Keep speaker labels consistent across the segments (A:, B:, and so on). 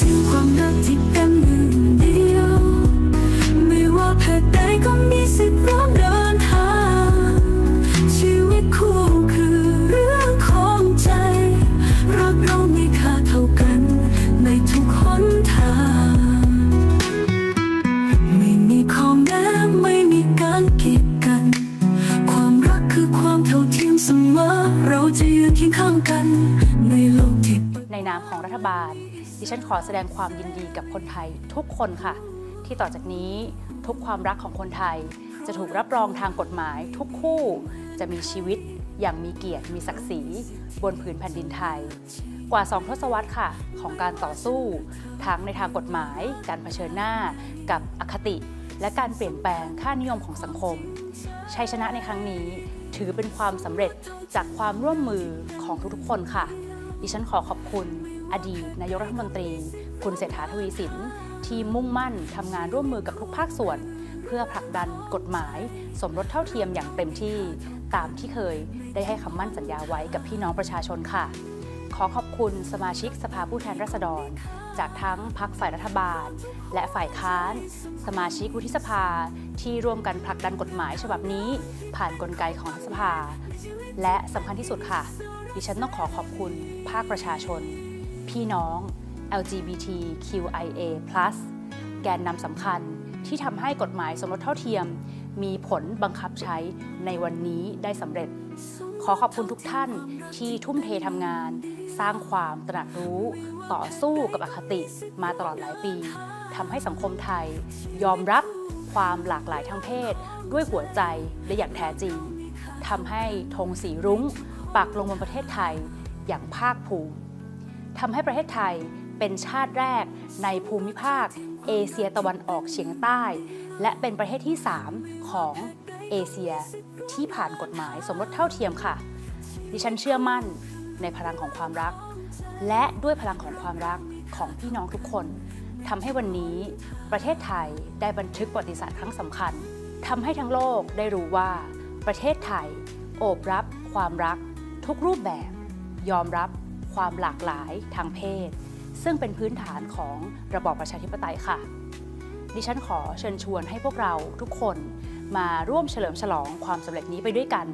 A: ถึงความรักที่เป็นหนึ่งเดียว ไม่ว่าเพศใดก็มีสิทธิ์ร่วมเดินทางชีวิตคู่คือเรื่องของใจ รักเรามีค่าเท่ากันในทุกหนทาง ไม่มีข้อแม้ไม่มีการกีดกัน ความรักคือความเท่าเทียมเสมอ เราจะยืนเคียงข้างกันในโลกที่
B: ในนามของรัฐบาล ดิฉันขอแสดงความยินดีกับคนไทยทุกคนค่ะ ที่ต่อจากนี้ทุกความรักของคนไทย จะถูกรับรองทางกฎหมายทุกคู่จะมีชีวิตอย่างมีเกียรติมีศักดิ์ศรี บนผืนแผ่นดินไทย กว่า 2 ทศวรรษค่ะ ของการต่อสู้ ทั้งในทางกฎหมาย การเผชิญหน้า กับอคติ และการเปลี่ยนแปลงค่านิยมของสังคมชัยชนะในครั้งนี้ถือเป็นความสำเร็จจากความร่วมมือของทุกๆคนค่ะ ดิฉันขอขอบคุณอดีตนายกรัฐมนตรี คุณเศรษฐาทวีสิน ที่มุ่งมั่นทำงานร่วมมือกับทุกภาคส่วน เพื่อผลักดันกฎหมาย สมรสเท่าเทียมอย่างเต็มที่ ตามที่เคยได้ให้คำมั่นสัญญาไว้กับพี่น้องประชาชนค่ะ ขอขอบคุณสมาชิกสภาผู้แทนราษฎร จากทั้งพักฝ่ายรัฐบาล และฝ่ายค้าน สมาชิกวุฒิสภาที่ร่วมกันผลักดันกฎหมายฉบับนี้ ผ่านนกลไกของรัฐสภา และสำคัญที่สุดค่ะ ดิฉันต้องขอขอบคุณภาคประชาชน พี่น้อง LGBTQIA+ แกนนำสำคัญที่ทำให้กฎหมายสมรสเท่าเทียม มีผลบังคับใช้ในวันนี้ได้สำเร็จ ขอขอบคุณทุกท่านที่ทุ่มเททำงาน สร้างความตระหนักรู้ ต่อสู้กับอคติมาตลอดหลายปีทำให้สังคมไทย ยอมรับความหลากหลายทางเพศ ด้วยหัวใจและอย่างแท้จริงทำให้ธงสีรุ้งปักลงบนประเทศไทยอย่างภาคภูมิทำให้ประเทศไทย เป็นชาติแรกในภูมิภาค เอเชียตะวันออกเฉียงใต้ และเป็นประเทศที่ 3 ของเอเชียที่ผ่านกฎหมายสมรสเท่าเทียมค่ะ ดิฉันเชื่อมั่นในพลังของความรัก และด้วยพลังของความรักของพี่น้องทุกคนทำให้วันนี้ประเทศไทยได้บันทึกประวัติศาสตร์ครั้งสำคัญทำให้ทั้งโลกได้รู้ว่า ประเทศไทย โอบรับ ความรัก ทุกรูปแบบ ยอมรับความหลากหลายทางเพศ ซึ่งเป็นพื้นฐานของระบอบประชาธิปไตยค่ะ ดิฉันขอเชิญชวนให้พวกเราทุกคนมาร่วมเฉลิมฉลองความสำเร็จนี้ไปด้วยกัน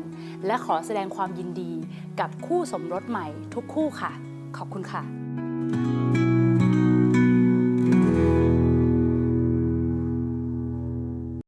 B: และขอแสดงความยินดีกับคู่สมรสใหม่ทุกคู่ค่ะ ขอบคุณค่ะ